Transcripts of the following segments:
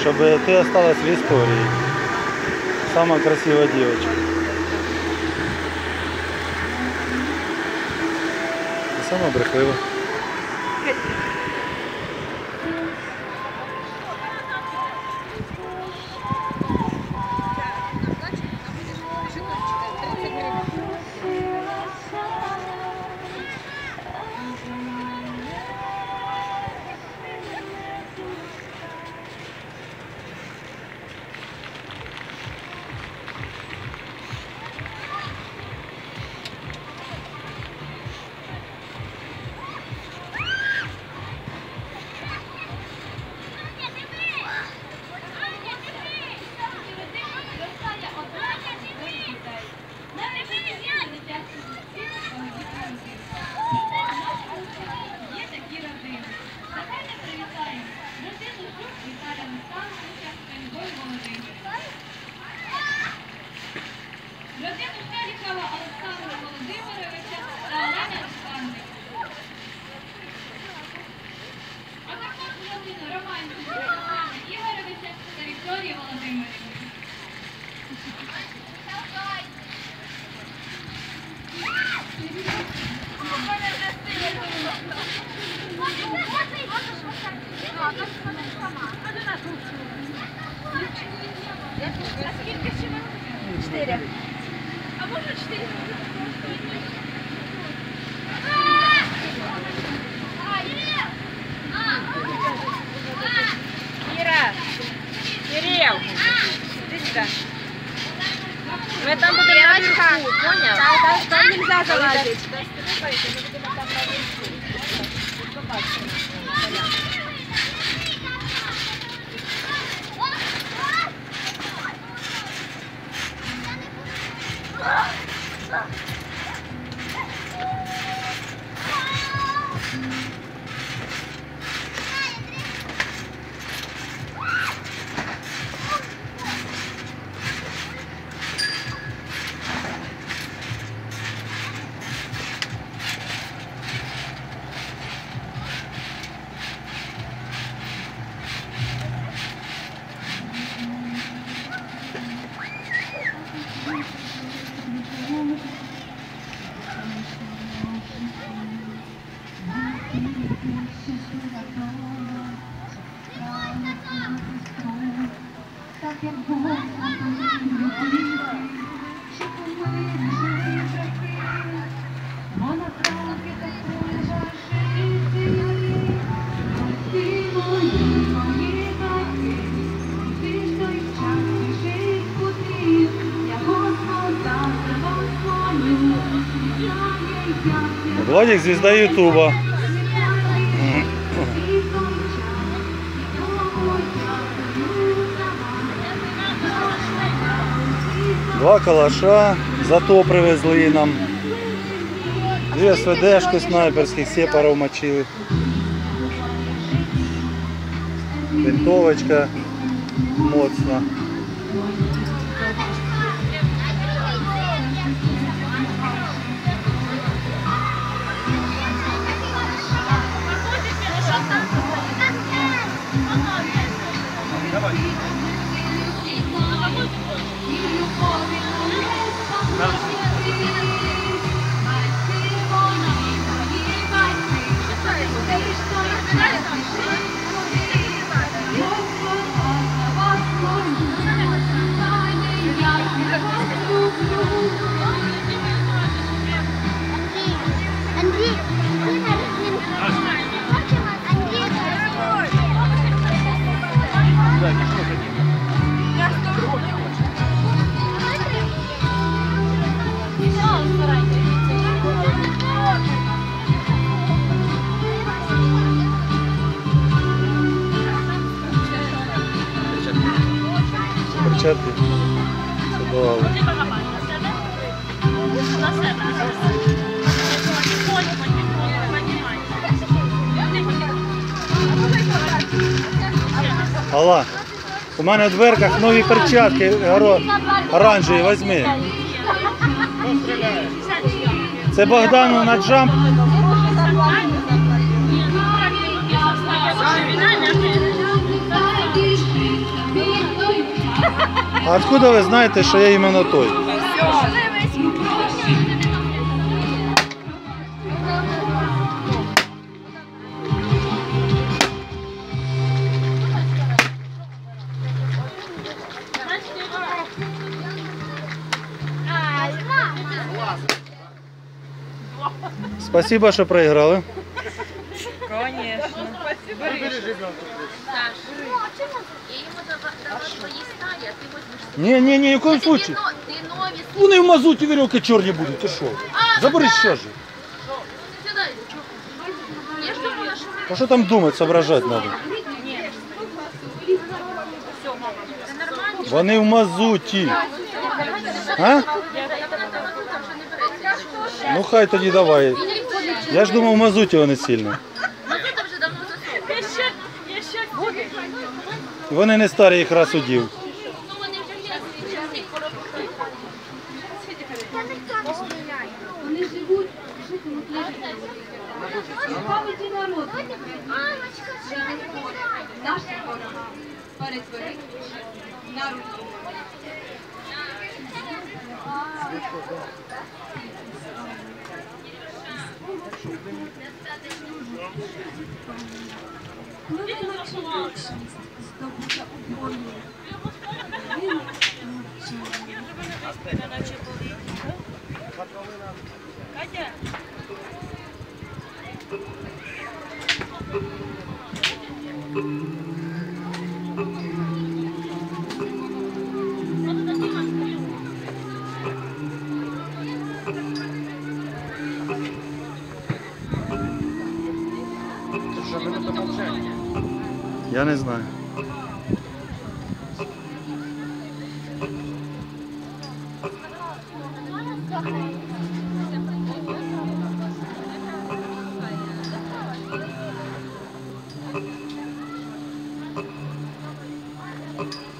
чтобы ты осталась в истории. Самая красивая девочка. И самая брехлива. Thank you. Сюди. Ми там будемо наверху, поняв? Там, там нельзя залазити. Так Владик звезда Ютуба. Два калаша, зато привезли нам. Дві СВДшки снайперських, сепаров мочили. Винтовочка моцна. Алла, у мене в дверках нові перчатки оранжеві, візьми. Це Богдану на джамп. А откуда ви знаєте, що я іменно той? а ты возьмешь Ні, ні, ні, в якому Ты, случае. но- ты новый Вони в мазуті вірьовки чорні будуть, ти що? Забери ще ж. сюда. Я ж думала, что А що там думати, соображати треба? Вони в мазуті. А? Ну хай тоді давай. Я ж думав, в мазуті вони сильно. Вони не старі їх раз удів. Вони живуть, жити пам'яті народу. Наша ворога перетворить на руку. Коли ви навчилися здобуття у бою, ви навчили. Я не знаю. Олесю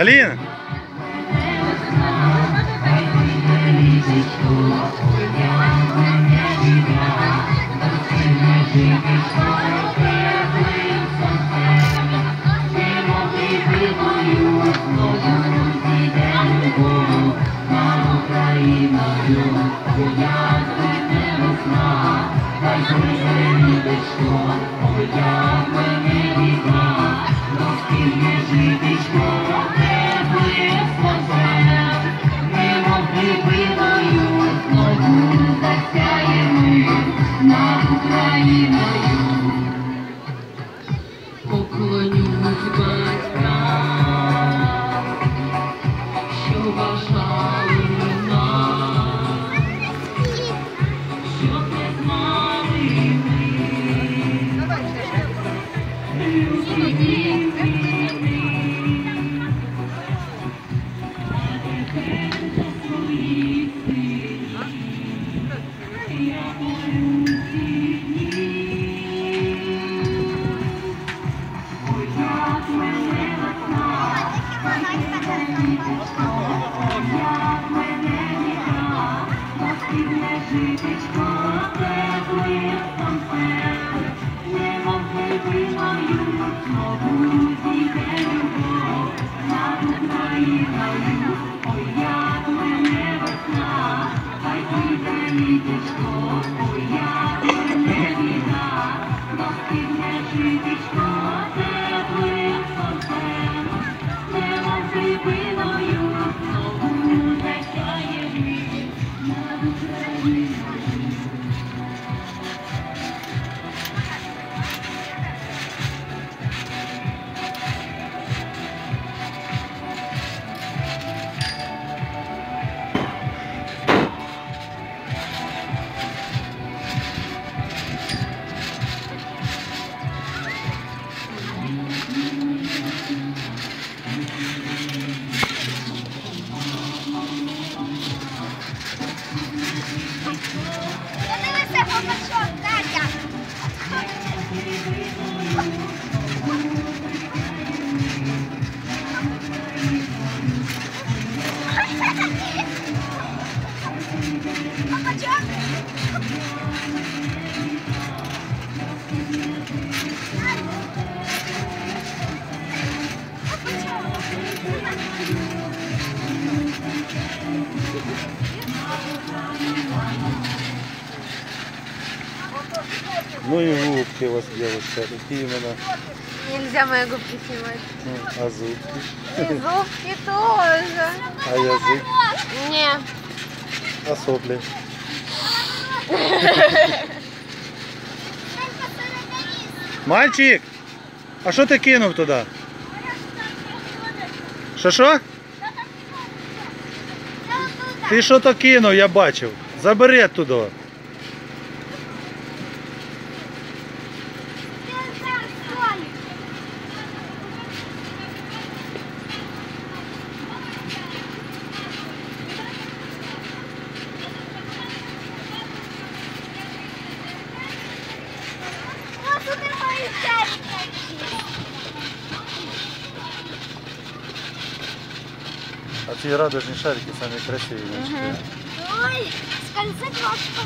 Аліна! Поклонюсь Какие именно? Нельзя мои губки снимать. Ну, а зубки? И зубки тоже. А язык? Не. А сопли? Мальчик! А що ти кинув туди? Що що? Ти що то кинув, я бачив. Забери туди. А ці радужні шарики самі красиві. Угу. Ой, скользит ложка.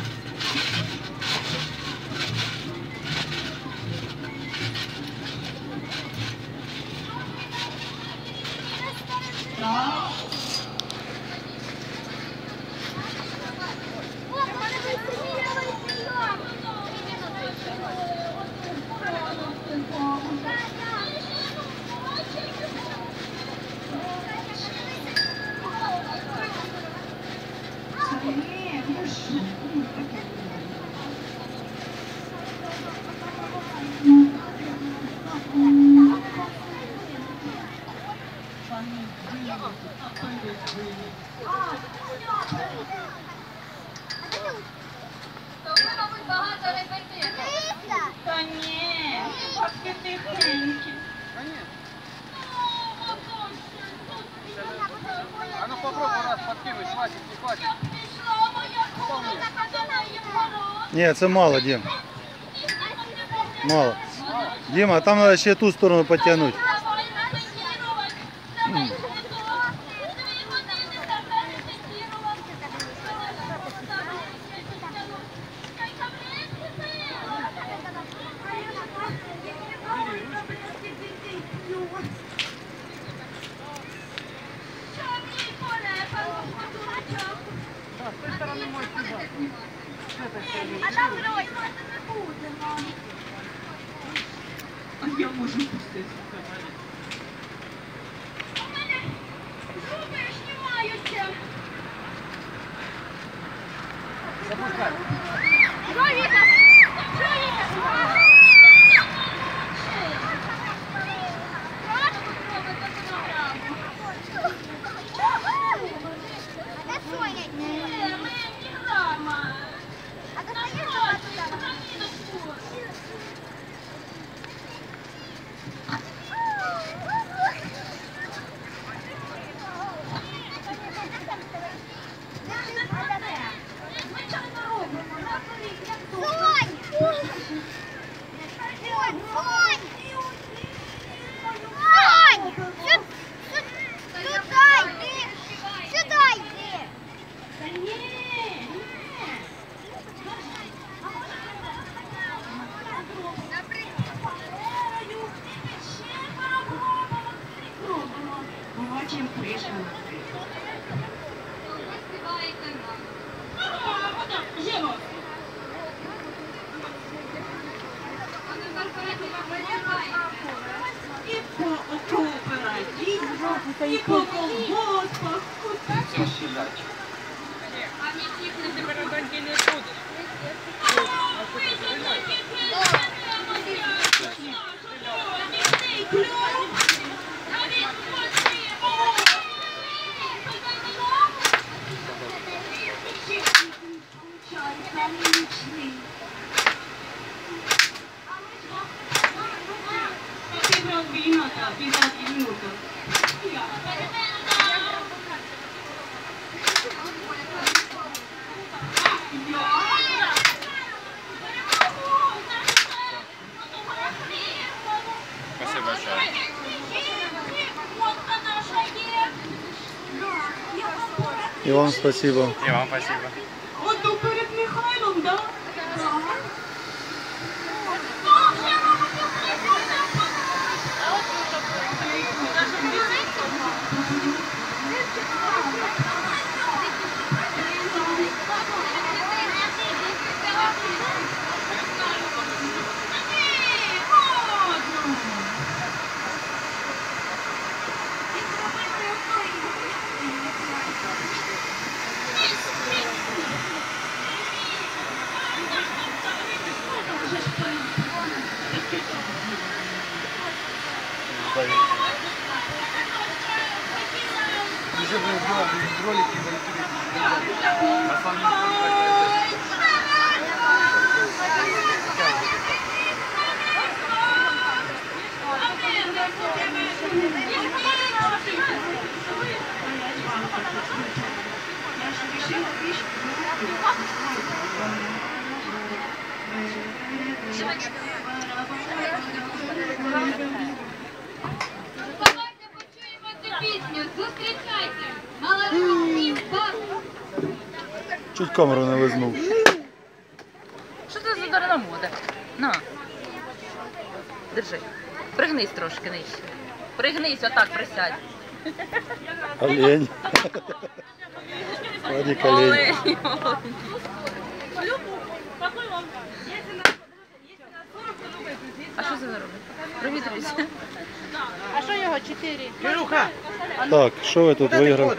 подкинуть, не. Ні, це мало, Дім. Мало. Діма, там треба ще ту сторону потягнути. А я dakika yıkıl. Bizzat ilmi oldu. Спасибо большое. І вам спасибо. И вам спасибо. Давайте почуємо цю пісню. Зустрічайте. Молодці, вас. Чуть камеру не лизнув. Що це за дарна мода? На. Держи. Пригнись трошки нижче. Пригнись, отак присядь. Олень. Владик олень. Олень, олень. А що це ви робите? Провітрюйся. Так, що ви тут виграли?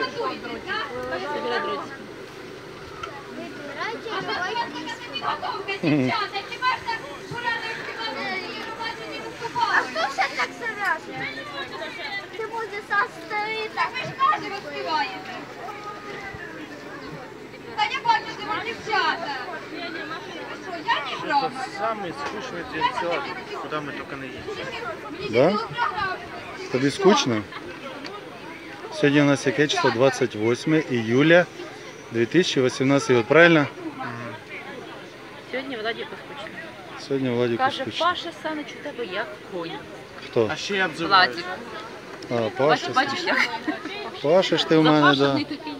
Дівчата, чи можна порадити співати Євробачення А виступали? хто ще так серйозно? Ти буде сострити. Так ви ж кажете, ви співаєте. Та я бачу, що ви дівчата. Ви що, я не грама? Самый скучный танцор, куда мы только не едем. Мені Да? цілу програму. Тобі скучно? Сьогодні у нас яке число? 28 июля 2018 год, правильно? Сьогодні Владіку скучно. Сьогодні Владику Каже, скучно. Паша Санич у тебе як конь. Хто? А ще я обзываюсь. Владік. А, Бачиш, Паша. бачиш як? Паша ж ти у мене, да. Запашений такий.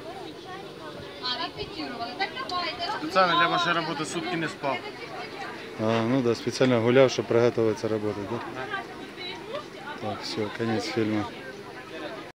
Давайте. Специально для вашей работы сутки не спал. А, ну да, спеціально гуляв, щоб приготуватися роботи, да? Так, все, конець фільму.